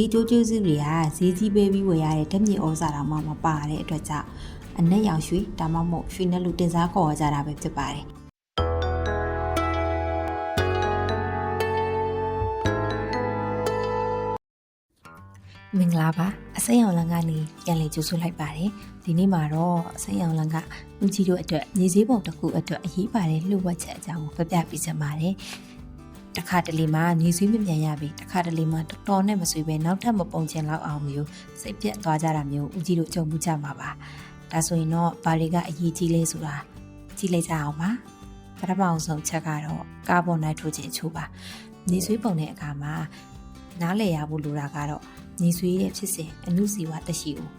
ဒီအကျိုးကျေးဇူးတွေကဈေးကြီးပေးပြီးဝယ်ရတဲ့ဓာတ်မြေဩဇာတောင်မှမပါတဲ့အတွက်ကြောင့်အနက်ရောင်ရွှေဒါမှမဟုတ်ရွှေနဲ့လူတင်စားခေါ်ရကြတာပဲဖြစ်ပါတယ်မင်္ဂလာပါအစိမ်းအောင်လန်ကနေပြန်လည်ကြိုဆိုလိုက်ပါတယ်ဒီနေ့မှာတော့အစိမ်းအောင်လန်ကဦးကြီးတို့အတွက်ညီစည်းပုံတစ်ခုအတွက်အရေးပါတဲ့လှုပ်ဝက်ချက်အကြောင်းကိုပြပြပေးချင်ပါတယ် တစ်ခါတလေမှာညီစည်းမပြန်ရပြီတစ်ခါတလေမှာတော်တော်နဲ့မဆွေပဲနောက်ထပ်မပုံချင်လောက်အောင်မျိုးစိတ်ပြက်သွားကြတာမျိုးဦးကြီးတို့ကြုံမှုကြမှာပါဒါဆိုရင်တော့ဘာတွေကအရေးကြီးလဲဆိုတာကြည့်လိုက်ကြအောင်ပါပထမအောင်ဆုံးချက်ကတော့ကာဗွန်နိုက်ထရိုဂျင်အချို့ပါညီဆွေးပုံတဲ့အခါမှာနားလည်ရဖို့လိုတာကတော့နေဆွေးတဲ့ဖြစ်စဉ်အနုစီဝတက်ရှိကို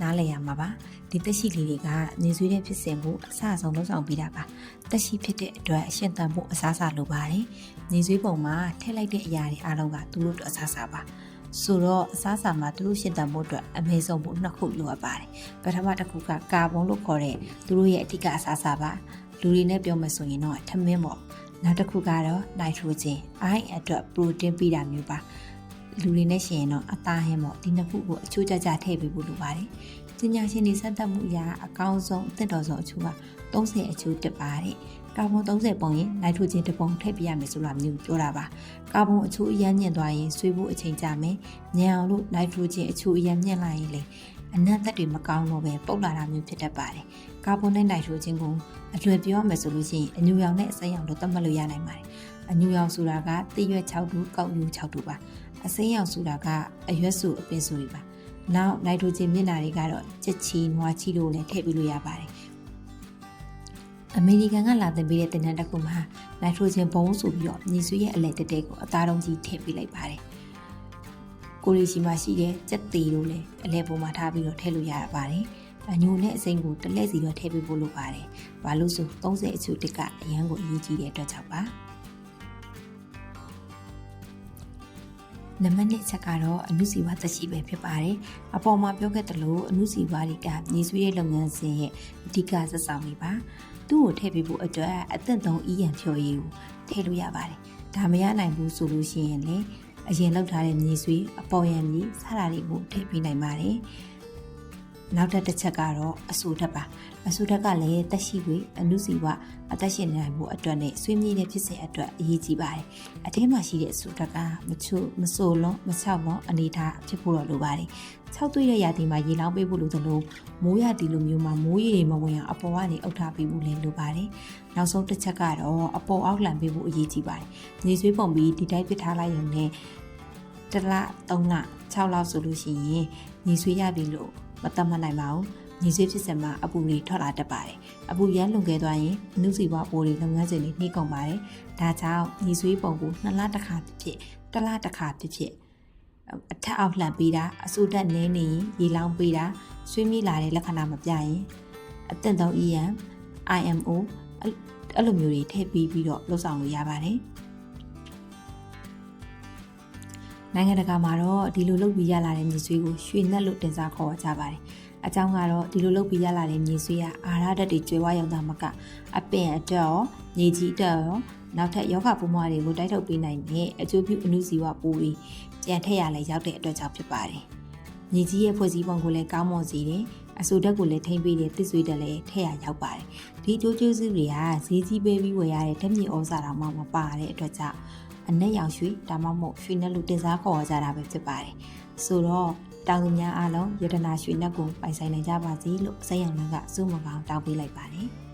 နားလည်ရမှာပါဒီတက်ရှိလေးတွေကနေဆွေးတဲ့ဖြစ်စဉ်ကိုအစအဆုံးလုပ်ဆောင်ပြီးတာပါတက်ရှိဖြစ်တဲ့အတွက်အရှင်သန်မှုအစားအစာလိုပါတယ်နေဆွေးပုံမှာထည့်လိုက်တဲ့အရာတွေအားလုံးကသူတို့အတွက်အစားအစာပါဆိုတော့အစားအစာမှာသူတို့ရှင်သန်မှုအတွက်အမေဆုံးမှုနှစ်ခုလိုအပ်ပါတယ်ပထမတစ်ခုကကာဗွန်လို့ခေါ်တဲ့သူတို့ရဲ့အဓိကအစားအစာပါလူတွေနဲ့ပြောမယ်ဆိုရင်တော့ထမင်းပေါ့နောက်တစ်ခုကတော့နိုက်ထရိုဂျင်အိုင်းအတွက်ပရိုတင်းပေးတာမျိုးပါ လူတွေနဲ့ရှင်ရင်တော့အသားဟင်းပေါ့ဒီနှစ်ခုကိုအချိုးကျကျထည့်ပေးဖို့လိုပါတယ်။ပညာရှင်တွေစက်သက်မှုအရာအကောင်းဆုံးအသင့်တော်ဆုံးအချိုးက30အချိုးတက်ပါတယ်။ကာဗွန်30ပုံရင်နိုက်ထရိုဂျင်တစ်ပုံထည့်ပြရမယ်ဆိုတာမျိုးပြောတာပါ။ကာဗွန်အချိုးအရမ်းညံ့သွားရင်ဆွေးဖို့အချိန်ကြာမယ်။ညံအောင်လို့နိုက်ထရိုဂျင်အချိုးအရမ်းညံ့လာရင်လေအနံ့သက်တွေမကောင်းတော့ပဲပုတ်လာတာမျိုးဖြစ်တတ်ပါတယ်။ကာဗွန်နဲ့နိုက်ထရိုဂျင်ကိုအလွယ်ပြောရမယ်ဆိုလို့ရှိရင်အညူရောင်နဲ့အစိမ်းရောင်တို့သတ်မှတ်လို့ရနိုင်ပါတယ်။အညူရောင်ဆိုတာကတိရွက်6တူကောက်ယူ6တူပါ။ အစိမ်းရောင်ဆိုတာကအရွက်စုအပင်စုတွေပါ။နောက်နိုက်ထရိုဂျင်မျက်နှာတွေကတော့ချက်ချီနွားချီတို့လည်းထည့်ပေးလို့ရပါတယ်။အမေရိကန်ကလာတင်ပေးတဲ့တင်တန်းတစ်ခုမှာနိုက်ထရိုဂျင်ဘုံဆိုပြီးတော့ညီဆွေရဲ့အလဲတက်တက်ကိုအသားတုံးကြီးထည့်ပေးလိုက်ပါတယ်။ကိုရီရှိမှရှိတဲ့ကြက်သေးတို့လည်းအလဲပုံမှာထားပြီးတော့ထည့်လို့ရပါတယ်။အညိုနဲ့အစိမ်းကိုတစ်လဲစီတော့ထည့်ပေးဖို့လိုပါတယ်။ဘာလို့ဆို30အချို့တစ်ကအရန်ကိုအရေးကြီးတဲ့အတွက်ကြောင့်ပါ။ နံပါတ်1ချက်ကတော့အနုစီဝါသက်ရှိပဲဖြစ်ပါတယ်။အပေါ်မှာပြောခဲ့သလိုအနုစီဝါတွေကမြေဆွေးရဲ့လုပ်ငန်းစဉ်ရဲ့အဓိကဆက်ဆောင်တွေပါ။သူ့ကိုထည့်ပေးဖို့အတွက်အသင့်ဆုံးအီးရန်ဖြော်ရည်ကိုထည့်လို့ရပါတယ်။ဒါမရနိုင်ဘူးဆိုလို့ရှိရင်လည်းအရင်လောက်ထားတဲ့မြေဆွေးအပေါ်ရံမြေစတာတွေကိုထည့်ပေးနိုင်ပါတယ်။ နောက်တစ်တစ်ချက်ကတော့အဆူဓာတ်ပါအဆူဓာတ်ကလည်းတက်ရှိဝေအနုစီဝအသက်ရှင်နိုင်မှုအတွက်နဲ့ဆွေးမြေ့တဲ့ဖြစ်စဉ်အတွက်အရေးကြီးပါတယ်။အထဲမှာရှိတဲ့အဆူဓာတ်ကမချို့မဆိုလုံးမချောက်လုံးအနေထားဖြစ်ဖို့တော့လိုပါတယ်။၆သွေးတဲ့ရာသီမှာရေလောင်းပေးဖို့လိုသလိုမိုးရာသီလိုမျိုးမှာမိုးရေတွေမဝင်အောင်အပေါ်ကနေအုပ်ထားပေးဖို့လည်းလိုပါတယ်။နောက်ဆုံးတစ်ချက်ကတော့အပေါ်အောက်လှန်ပေးဖို့အရေးကြီးပါတယ်။နေဆွေးပုံပြီးဒီတိုင်းပစ်ထားလိုက်ရုံနဲ့တစ်လ၃လ6လဆိုလို့ရှိရင်နေဆွေးရပြီလို့ မတတ်မှတ်နိုင်ပါဘူး။ညီဆွေးဖြစ်စင်မှာအပူတွေထွက်လာတတ်ပါတယ်။အပူရမ်းလွန်ခဲ့သွားရင်အနုစီဝပိုးတွေလုပ်ငန်းစဉ်တွေနှိမ့်ကုန်ပါတယ်။ဒါကြောင့်ညီဆွေးပုံကိုနှစ်လတစ်ခါဖြစ်ဖြစ်တစ်လတစ်ခါဖြစ်ဖြစ်အထက်အောက်လှန်ပေးတာအဆူတက်နင်းနေရင်ရေလောင်းပေးတာဆွေးမိလာတဲ့လက္ခဏာမပြရင်အသင့်ဆုံး EM IMO အဲ့အဲ့လိုမျိုးတွေထည့်ပြီးပြီးတော့လှုပ်ဆောင်လို့ရပါတယ်။ နိုင်ငံတကာမှာတော့ဒီလိုလုပ်ပြီးရလာတဲ့မြေဆွေးကိုရွှေနက်လို့တင်စားခေါ်ကြပါတယ်။အကြောင်းကတော့ဒီလိုလုပ်ပြီးရလာတဲ့မြေဆွေးကအာရဓာတ်တွေကျွဲဝရောင်တာမကအပင်အတွက်ရောမြေကြီးအတွက်ရောနောက်ထပ်ယောဂပိုးမွားတွေကိုတိုက်ထုတ်ပေးနိုင်တဲ့အကျိုးပြုအနုစီဝပိုးတွေကြံထည့်ရလဲရောက်တဲ့အတွက်ကြောင့်ဖြစ်ပါတယ်။မြေကြီးရဲ့ဖွဲ့စည်းပုံကိုလည်းကောင်းမွန်စေတယ်။အဆူဓာတ်ကိုလည်းထိမ့်ပေးတဲ့တစ်ဆွေတက်လည်းထည့်ရရောက်ပါတယ်။ဒီအကျိုးကျေးဇူးတွေကဈေးကြီးပေးပြီးဝယ်ရတဲ့ဓာတ်မြေဩဇာတော်မှမပါတဲ့အတွက်ကြောင့် အနက်ရောင်ရွှေဒါမှမဟုတ်ရွှေနဲ့လူတင်စားခေါ်ကြတာပဲဖြစ်ပါတယ်။ဆိုတော့တောင်သူများအားလုံးယတနာရွှေနဲ့ကိုပိုင်ဆိုင်နိုင်ကြပါစေလို့စိတ်ရောင်လန်းကစုမကောင်းတောင်းပေးလိုက်ပါတယ်။